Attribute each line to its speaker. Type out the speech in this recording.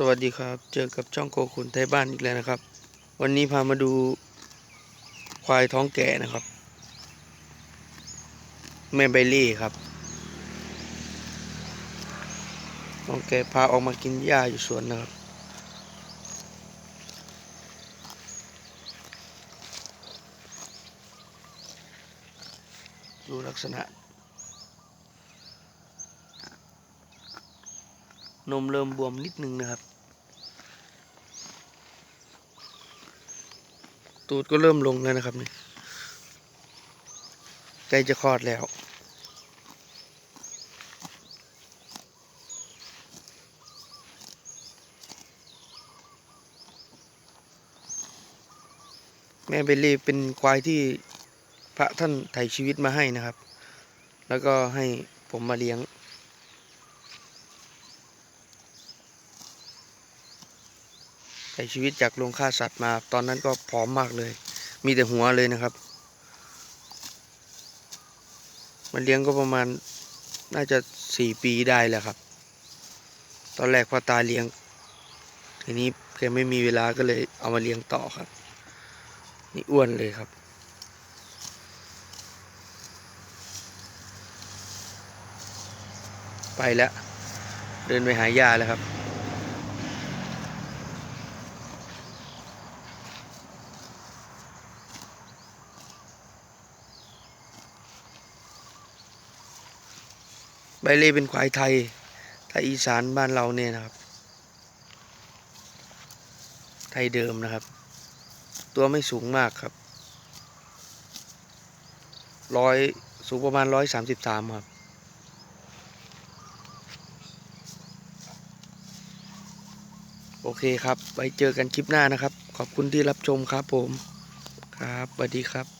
Speaker 1: สวัสดีครับ เจอกับช่องโคขุนไทยบ้านอีกแล้วนะครับ วันนี้พามาดูควายท้องแก่นะครับ แม่ไบเล่ครับท้องแก่พาออกมากินหญ้าอยู่สวนนะครับ ดูลักษณะ นมเริ่มบวมนิดนึงนะครับ ตูดก็เริ่มลงแล้วนะครับนี่ใกล้จะคลอดแล้วแม่เบลลี่เป็นควายที่พระท่านไถ่ชีวิตมาให้นะครับ แล้วก็ให้ผมมาเลี้ยง ช้ชีวิตจากโรงฆ่าสัตว์มา ตอนนั้นก็ผอมมากเลย มีแต่หัวเลยนะครับ มันเลี้ยงก็ประมาณน่าจะสี่ปีได้แหละครับ ตอนแรกพ่อตาเลี้ยง ทีนี้แกไม่มีเวลาก็เลยเอามาเลี้ยงต่อครับ นี่อ้วนเลยครับไปแล้ว เดินไปหายาแล้วครับ ใบเล่เป็นควายไทยไทยอีสานบ้านเราเนี่ยนะครับ ไทยเดิมนะครับ ตัวไม่สูงมากครับร้อยสูงประมาณร้อยสามสิบสามครับ โอเคครับไว้เจอกันคลิปหน้านะครับ ขอบคุณที่รับชมครับผม ครับสวัสดีครับ